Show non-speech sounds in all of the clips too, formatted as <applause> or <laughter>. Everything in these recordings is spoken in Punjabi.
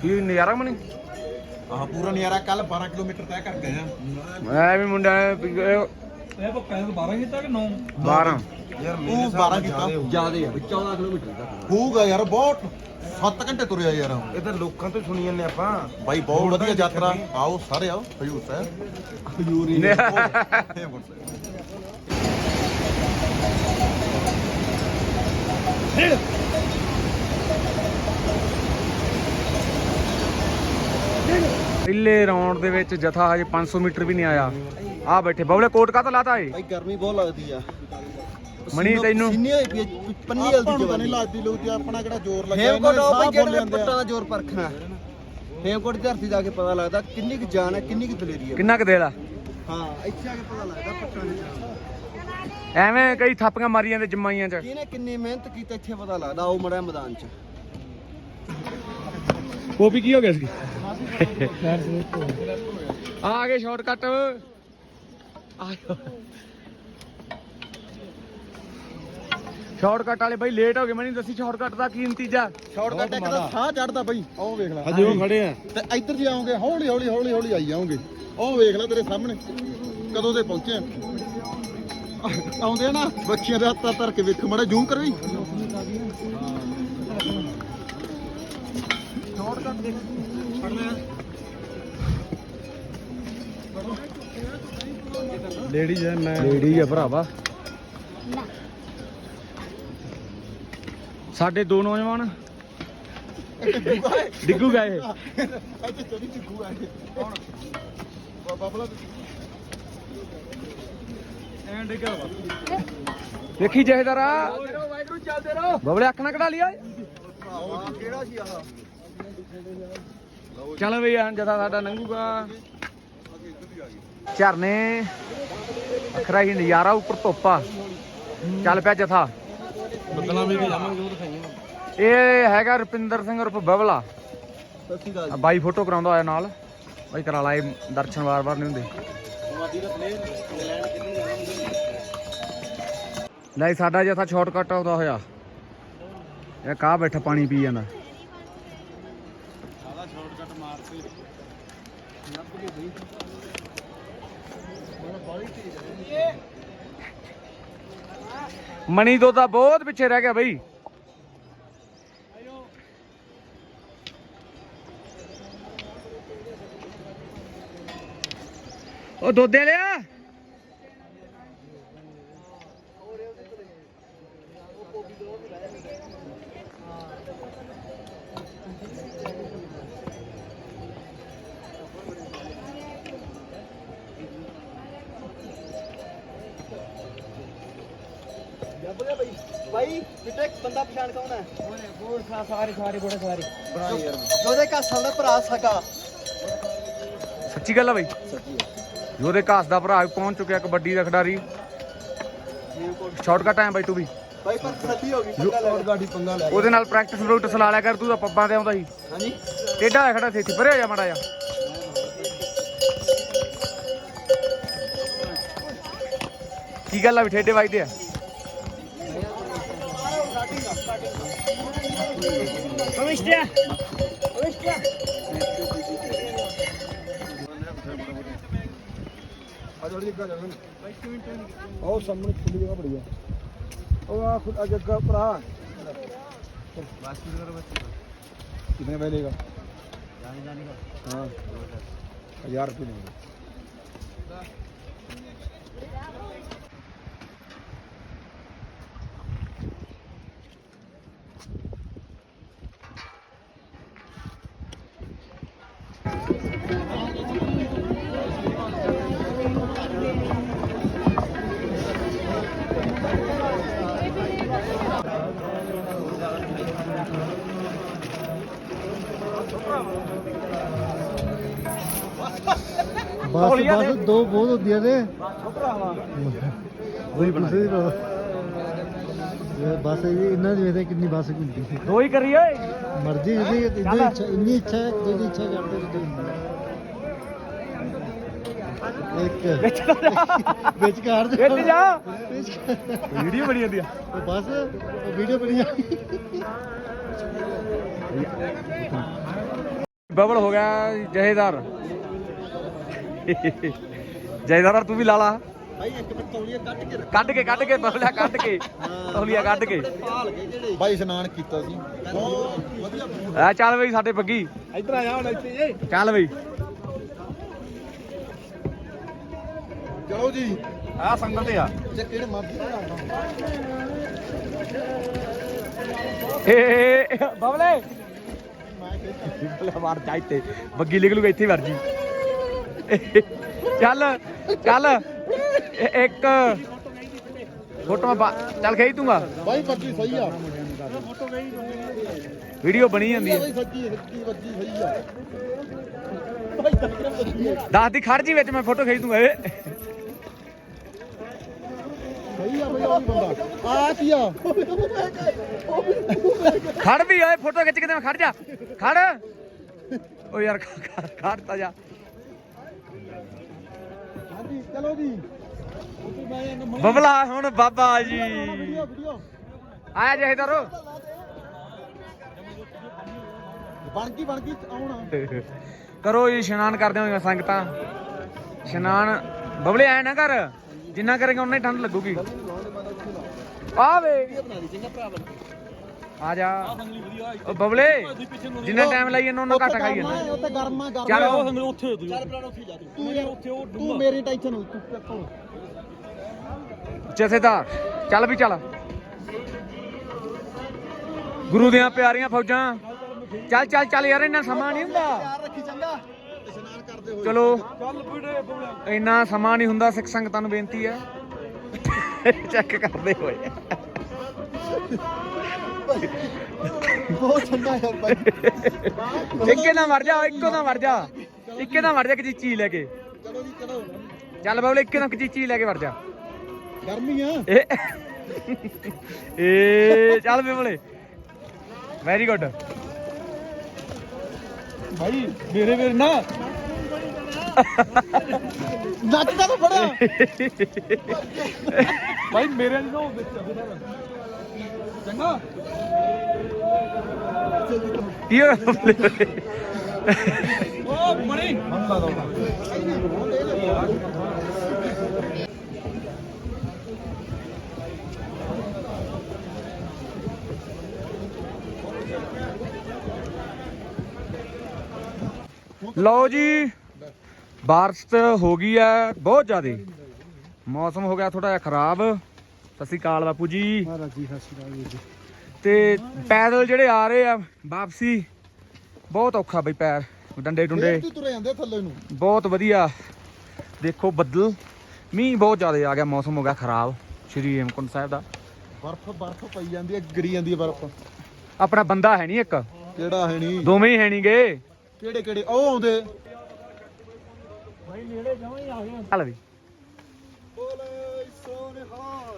ਕੀ ਨਜ਼ਾਰਾ ਮਣੀ ਆਹ ਪੂਰਾ ਨਜ਼ਾਰਾ ਕੱਲ 12 ਕਿਲੋਮੀਟਰ ਤੈਅ ਕਰ ਗਏ ਆ ਮੈਂ ਵੀ ਇਹ ਪੱਕਾ 12 ਕੀਤਾ ਕਿ 9 12 ਯਾਰ ਉਹ 12 ਕੀਤਾ। ਜਿਆਦੇ ਆ 14 ਕਿਲੋਮੀਟਰ ਤੱਕ। ਹੋਊਗਾ ਯਾਰ ਬਹੁਤ। 7 ਘੰਟੇ ਤੁਰਿਆ ਯਾਰ ਇਹ ਤਾਂ ਲੋਕਾਂ ਤੋਂ ਸੁਣੀ ਜਾਂਦੇ ਆਪਾਂ। ਬਾਈ ਬਹੁਤ ਵਧੀਆ ਯਾਤਰਾ। ਆਓ ਸਾਰੇ ਆਓ ਹਜੂਰ ਸਾਹਿਬ। ਹਜੂਰ। ਹੀ ਹੇਮਕੁੰਟ ਸਾਹਿਬ। ਪਹਿਲੇ ਰਾਉਂਡ ਦੇ ਵਿੱਚ ਜਥਾ ਹਜੇ 500 ਮੀਟਰ ਵੀ ਨਹੀਂ ਆਇਆ। ਆ ਬੈਠੇ ਬਬਲੇ ਕੋਟ ਕਾ ਤਾਂ ਲਾਤਾ ਏ? ਭਾਈ ਗਰਮੀ ਬਹੁਤ ਲੱਗਦੀ ਆ। ਮਣੀ ਤੈਨੂੰ ਸਿੰਨੀ ਹੋਈ ਪਈ ਆ, ਪੰਨੀ ਆਪਾਂ ਹਲਦੀ ਨੂੰ ਤਾਂ ਜਵਾਨੀ ਨਹੀਂ ਲੱਗਦੀ ਲੋਕ ਤੇ ਆਪਣਾ ਕਿਹੜਾ ਜ਼ੋਰ ਲੱਗਿਆ ਹੇਮਕੋਟ ਆਓ ਭਾਈ ਸਾਹ ਜਿਹੜੇ ਫੁੱਲ ਜਾਂਦੇ ਪੱਟਾਂ ਆ। ਦਾ ਜ਼ੋਰ ਪਰਖਣਾ? ਹੇਮਕੋਟ ਦੀ ਧਰਤੀ ਜਾ ਕੇ ਪਤਾ ਲੱਗਦਾ ਕਿੰਨੀ ਕੁ ਜਾਨ ਹੈ ਕਿੰਨੀ ਕੁ ਦਲੇਰੀ ਹੈ। ਕਿੰਨਾ ਕੁ ਦੇਲਾ? ਹਾਂ ਇੱਥੇ ਆ ਕੇ ਪਤਾ ਲੱਗਦਾ ਪੱਟਾਂ ਦੀ ਜਾਨ। ਐਵੇਂ ਕਈ ਥਾਪੀਆਂ ਮਾਰੀ ਜਾਂਦੇ ਜਮਾਈਆਂ 'ਚ। ਕਿਹਨੇ ਕਿੰਨੀ ਮਿਹਨਤ ਕੀਤੀ ਇੱਥੇ ਪਤਾ ਲੱਗਦਾ ਮੜਾ ਮੈਦਾਨ 'ਚ। ਉਹ ਵੀ ਕੀ ਹੋ ਗਿਆ ਸੀ? ਆ ਗਏ ਸ਼ਾਰਟਕਟ। ਸ਼ਾਰਟਕਟ ਵਾਲੇ ਬਾਈ ਲੇਟ ਹੋ ਗਏ ਮੈਨੂੰ ਦੱਸੀ ਸ਼ਾਰਟਕਟ ਦਾ ਕੀ ਨਤੀਜਾ। ਸ਼ਾਰਟਕਟ ਇੱਕ ਤਾਂ ਸਾਹ ਚੜਦਾ ਬਈ। ਉਹ ਵੇਖ ਲੈ। ਹਜੇ ਉਹ ਖੜੇ ਆ। ਤੇ ਇੱਧਰ ਜੀ ਆਉਂਗੇ ਹੌਲੀ ਹੌਲੀ ਹੌਲੀ ਹੌਲੀ ਆਈ ਜਾਓਗੇ। ਉਹ ਵੇਖ ਲੈ ਤੇਰੇ ਸਾਹਮਣੇ ਕਦੋਂ ਦੇ ਪਹੁੰਚੇ। ਆਉਂਦੇ ਆ ਨਾ ਬੱਚਿਆਂ ਦੇ ਹੱਥਾਂ ਧਰ ਕੇ ਵੇਖ ਮੜਾ ਜੂਮ ਕਰਵੀ ਲੇਡੀਜ਼ ਹੈ ਮੈਂ ਲੇਡੀਜ਼ ਹੈ ਭਰਾਵਾ। ਸਾਡੇ ਦੋ ਨੌਜਵਾਨ। ਡਿੱਗੂ ਗਏ ਇੱਥੇ ਚੜੀ ਚਿੱਕੂ ਆ ਇਹ। ਹੁਣ ਬਾਬਲਾ ਐਂ ਡਿੱਗਾ ਵਾ। ਵੇਖੀ ਜਹੇਦਾਰਾ ਵਾਹਿਗੁਰੂ ਚੱਲਦੇ ਰਹੋ। ਬਬਲੇ ਅੱਖ ਨਾ ਕਢਾ ਲਿਆ ਕਿਹੜਾ ਸੀ ਆਹ ਚੱਲ ਵੀ ਆਂ ਜਦਾ ਸਾਡਾ ਲੰਘੂਗਾ ਝਰਨੇ ਅਖਰਾ ਹੀ ਨਜ਼ਾਰਾ ਉੱਪਰ ਧੁੱਪਾ ਚੱਲ ਪਿਆ ਜਥਾ। ਬੱਦਲਾਂ ਵੀ ਜਾਵਾਂਗੇ ਉਹ ਦਿਖਾਈਆਂ ਇਹ ਹੈਗਾ ਰੁਪਿੰਦਰ ਸਿੰਘ ਉਰਫ ਬਬਲਾ। ਬਾਈ ਫੋਟੋ ਕਰਾਉਂਦਾ ਹੋਇਆ ਨਾਲ। ਬਾਈ ਕਰਾ ਲਾਏ ਦਰਸ਼ਨ ਵਾਰ-ਵਾਰ ਨਹੀਂ ਹੁੰਦੇ। ਲੈ ਸਾਡਾ ਜਥਾ ਸ਼ਾਰਟਕਟ ਆਉਂਦਾ ਹੋਇਆ। ਇਹ ਕਾਹ ਬੈਠਾ ਪਾਣੀ ਪੀ ਜਾਂਦਾ। ਮਣੀ ਤੋਂ ਤਾਂ ਬਹੁਤ ਪਿੱਛੇ ਰਹਿ ਗਿਆ ਬਈ। ਉਹ ਦੋਦੇ ਲਿਆ। ਭਾਈ ਬਿੱਟੇ ਬੰਦਾ ਪਛਾਣ ਕੌਣ ਹੈ? ਉਹ ਸਾਰੇ ਸਾਰੇ ਬੜੇ ਸਾਰੇ। ਬਣਾ ਯਾਰ ਉਹਦੇ ਘਰ ਦਾ ਭਰਾ ਸਕਾ ਸੱਚੀ ਗੱਲ ਆ ਬਈ? ਸੱਚੀ ਉਹਦੇ ਘਾਸ ਦਾ ਭਰਾ ਵੀ ਪਹੁੰਚ ਚੁੱਕਿਆ ਕਬੱਡੀ ਦਾ ਖਿਡਾਰੀ। ਸ਼ਾਰਟਕਟ ਆਇਆ ਬਾਈ ਤੂੰ ਵੀ। ਪਰ ਸੱਚੀ ਹੋ ਗਈ ਪੰਗਾ ਲੈ ਗਾਡੀ ਪੰਗਾ ਲੈ ਉਹਦੇ ਨਾਲ ਪ੍ਰੈਕਟਿਸ ਪ੍ਰੂਕਟਿਸ ਲਾ ਲਿਆ ਕਰ ਤੂੰ ਤਾਂ ਪੱਬਾਂ ਤੇ ਆਉਂਦਾ ਸੀ। ਹਾਂਜੀ। ਟੇਡਾ ਹੋਇਆ ਖੜਾ ਸੀ ਇੱਥੇ ਪਰੇ ਹੋ ਜਾ ਮਾੜਾ ਜਾ ਕੀ ਗੱਲ ਆ ਵੀ ਠੇਡੇ ਵੱਜਦੇ ਆ? ਉਹ ਸਾਹਮਣੇ ਖੁੱਲੀ ਜਗ੍ਹਾ ਬੜੀ ਆ ਉਹ ਆ ਖੁਦ ਆ ਜੱਗਾ ਭਰਾ ਕਿੰਨੇ ਵੇ ਲੇਗਾ ਹਾਂ 1000 ਰੁਪਏ ਲੈਂਗੇ ਬਸ ਬਸ ਦੋ। ਬਹੁਤ ਹੁੰਦੀਆਂ ਨੇ। ਬਈ ਕਿਸੇ ਦੀ ਬਸ ਇਹ ਇਹਨਾਂ ਦੀ ਕਿੰਨੀ ਬਸ ਹੁੰਦੀ ਸੀ ਦੋ ਹੀ ਕਰੀ ਓਏ। ਮਰਜ਼ੀ ਜਿਹਦੀ ਇੰਨੀ ਇੱਛਾ ਇੰਨੀ ਇੱਛਾ ਜਿਹਦੀ ਇੱਛਾ ਕਰਦੇ ਜਿੱਦੇ ਇੱਕ। ਵਿੱਚ ਕਾਰ ਦੇ ਇੱਥੇ ਜਾ। ਵੀਡੀਓ ਬਣੀ ਜਾਂਦੀ ਆ। ਬਸ ਵੀਡੀਓ ਬਣੀ ਆ। ਬਬਲ ਹੋ ਗਿਆ ਜਹੇਦਾਰ। ਜਹੇਦਾਰ ਤੂੰ ਵੀ ਲਾ ਲਾ। ਭਾਈ ਇੱਕ ਮਿੰਟ ਤੌਲੀਆ ਕੱਟ ਕੇ ਕੱਢ ਕੇ ਕੱਢ ਕੇ ਬਬਲਿਆ ਕੱਢ ਕੇ ਤੌਲੀਆ ਕੱਢ ਕੇ ਭਾਲ ਕੇ ਜਿਹੜੇ। ਭਾਈ ਇਸ਼ਨਾਨ ਕੀਤਾ ਸੀ। ਬਹੁਤ ਵਧੀਆ। ਆ ਚੱਲ ਬਈ ਸਾਡੇ ਬੱਗੀ। ਇੱਧਰ ਆ ਜਾ ਹੁਣ ਇੱਥੇ ਚੱਲ ਬਈ। ਚਲੋ ਜੀ। ਆ ਸੰਗਲ ਤੇ ਆ। ਜੇ ਕਿਹੜੇ ਮਰਜ਼ੀ ਦਾ ਲਾਉਣਾ ਏ ਬਬਲੇ। ਮਾਰ ਬੱਗੀ ਨਿਕਲੂਗਾ ਇੱਥੇ ਹੀ ਵਰ ਜੀ। ਚੱਲ ਚੱਲ ਇੱਕ ਫੋਟੋ ਮੈਂ ਚੱਲ ਖੇਚ ਦੂੰਗਾ। ਭਾਈ ਬੱਜੀ ਸਹੀ ਆ। ਵੀਡੀਓ ਬਣੀ ਜਾਂਦੀ ਹੈ। ਭਾਈ ਸੱਚੀ ਸੱਚੀ ਬੱਜੀ ਸਹੀ ਆ। ਭਾਈ ਤੱਕਰ ਬੱਜੀ ਆ। ਦੱਸ ਦੀ ਖੜ ਜੀ ਵਿੱਚ ਮੈਂ ਫੋਟੋ ਖੇਚ ਦੂੰਗਾ ਏ ਸਹੀ ਆ ਬਈ ਉਹ ਬੰਦਾ। ਆ ਕੀ ਆ? ਖੜ ਵੀ ਓਏ ਫੋਟੋ ਖਿੱਚ ਕੇ ਤੇ ਮੈਂ ਖੜ ਜਾ। ਖੜ। ਓ ਯਾਰ ਖ- ਖ- ਖੜ ਤਾ ਜਾ। ਹਾਂਜੀ ਚਲੋ ਜੀ। ਬਬਲਾ ਹੁਣ ਬਾਬਾ ਜੀ। ਵੀਡੀਓ ਵੀਡੀਓ ਆਇਆ ਜਹੇਦਾਰੋ ਬਣ ਗਈ ਬਣ ਗਈ ਆਉਣਾ। ਕਰੋ ਜੀ ਇਸ਼ਨਾਨ ਕਰਦੇ ਹੋਈਆਂ ਸੰਗਤਾਂ। ਇਸ਼ਨਾਨ। ਬਬਲੇ ਐ ਨਾ ਕਰ। ਜਿੰਨਾ ਕਰੇਗਾ ਉਨਾ ਹੀ ਠੰਡ ਲੱਗੂਗੀ। ਆ ਵੇ ਆ ਜਾ। ਓ ਬਬਲੇ ਜਿੰਨਾ ਟਾਈਮ ਲਾਈ ਇਹਨਾਂ ਉਹਨਾਂ ਘੱਟ ਖਾਈ ਜਾਂਦਾ। ਉੱਥੇ ਗਰਮਾ ਗਰਮਾ। ਚੱਲ। ਉਹ ਸੰਗਲ ਉੱਥੇ ਤੂੰ ਚੱਲ ਪ੍ਰਾਣ ਉੱਥੇ ਜਾ ਤੂੰ। ਤੂੰ ਯਾਰ ਉੱਥੇ ਉਹ ਤੂੰ ਮੇਰੀ ਟੈਨਸ਼ਨ ਤੂੰ ਚੱਕੋ ਜਥੇਦਾਰ ਚੱਲ ਵੀ ਚੱਲ। ਗੁਰੂ ਦੀਆਂ ਪਿਆਰੀਆਂ ਫੌਜਾਂ। ਚੱਲ ਚੱਲ ਚੱਲ ਯਾਰ ਇੰਨਾ ਸਮਾਂ ਨਹੀਂ ਹੁੰਦਾ। ਯਾਰ ਰੱਖੀ ਚੰਗਾ। ਇਸ਼ਨਾਨ ਕਰਦੇ ਹੋਏ। ਚਲੋ। ਇੰਨਾ ਸਮਾਂ ਨਹੀਂ ਹੁੰਦਾ ਸਿੱਖ ਸੰਗਤਾਂ ਨੂੰ ਬੇਨਤੀ ਹੈ। <laughs> ਚੈੱਕ ਕਰਦੇ ਹੋਏ। ਬਹੁਤ ਠੰਡਾ ਇੱਕੇ ਨਾ ਮਰ ਜਾ ਇੱਕੋ ਨਾ ਮਰ ਜਾ। ਇੱਕੇ ਨਾ ਮਰ ਜਾ ਕਿਸੇ ਚੀਜ਼ ਲੈ ਕੇ। ਚਲੋ ਜੀ ਚਲੋ ਚੱਲ ਬਾਬਲੇ ਇੱਕੇ ਨਾ ਕਿਸੇ ਚੀਜ਼ ਲੈ ਕੇ ਮਰ ਜਾ। ਗਰਮੀ ਆ। ਏ ਚੱਲ ਬੇਬਲੇ। ਵੈਰੀ ਗੁੱਡ ਭਾਈ ਮੇਰੇ ਵੀਰ ਨਾ ਨੱਚਦਾ ਤਾਂ ਫੜਿਆ। <laughs> ਭਾਈ ਮੇਰੇ ਨਹੀਂ ਨਾ ਉਹ ਵਿੱਚ ਚੰਗਾ। ਦੋ ਲਓ ਜੀ ਬਾਰਿਸ਼ ਹੋ ਗਈ ਹੈ ਬਹੁਤ ਜ਼ਿਆਦੇ। ਮੌਸਮ ਹੋ ਗਿਆ ਥੋੜਾ ਜਿਹਾ ਖਰਾਬ। ਸਤਿ ਸ਼੍ਰੀ ਅਕਾਲ ਬਾਪੂ ਜੀ। ਮਹਾਰਾਜ ਜੀ ਸਤਿ ਸ਼੍ਰੀ ਅਕਾਲ ਜੀ। ਤੇ ਪੈਦਲ ਜਿਹੜੇ ਆ ਰਹੇ ਆ ਵਾਪਸੀ ਬਹੁਤ ਔਖਾ ਬਈ ਪੈਰ ਡੰਡੇ ਡੁੰਡੇ। ਤੂੰ ਤੁਰੇ ਜਾਂਦੇ ਥੱਲੇ ਨੂੰ। ਬਹੁਤ ਵਧੀਆ। ਦੇਖੋ ਬੱਦਲ ਮੀਂਹ ਬਹੁਤ ਜ਼ਿਆਦਾ ਆ ਗਿਆ ਮੌਸਮ ਹੋ ਗਿਆ ਖਰਾਬ ਸ਼੍ਰੀ ਹੇਮਕੁੰਟ ਸਾਹਿਬ ਦਾ। ਬਰਫ਼ ਬਰਫ਼ ਪਈ ਜਾਂਦੀ ਹੈ ਗਿਰੀ ਜਾਂਦੀ ਹੈ ਬਰਫ਼। ਆਪਣਾ ਬੰਦਾ ਹੈ ਨਹੀਂ ਇੱਕ। ਕਿਹੜਾ ਹੈ ਨਹੀਂ? ਦੋਵੇਂ ਹੀ ਹੈ ਨਹੀਂਗੇ ਕਿਹੜੇ ਕਿਹੜੇ? ਉਹ ਆਉਂਦੇ। ਚੱਲ ਵੀ।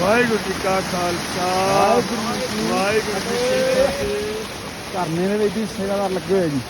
ਵਾਹਿਗੁਰੂ ਜੀ ਕਾ ਖਾਲਸਾ। ਵਾਹਿਗੁਰੂ ਜੀ ਕੀ ਫਤਿਹ। ਧਰਨੇ ਦੇ ਵਿੱਚ ਸੇਵਾਦਾਰ ਲੱਗੇ ਹੋਏ ਜੀ।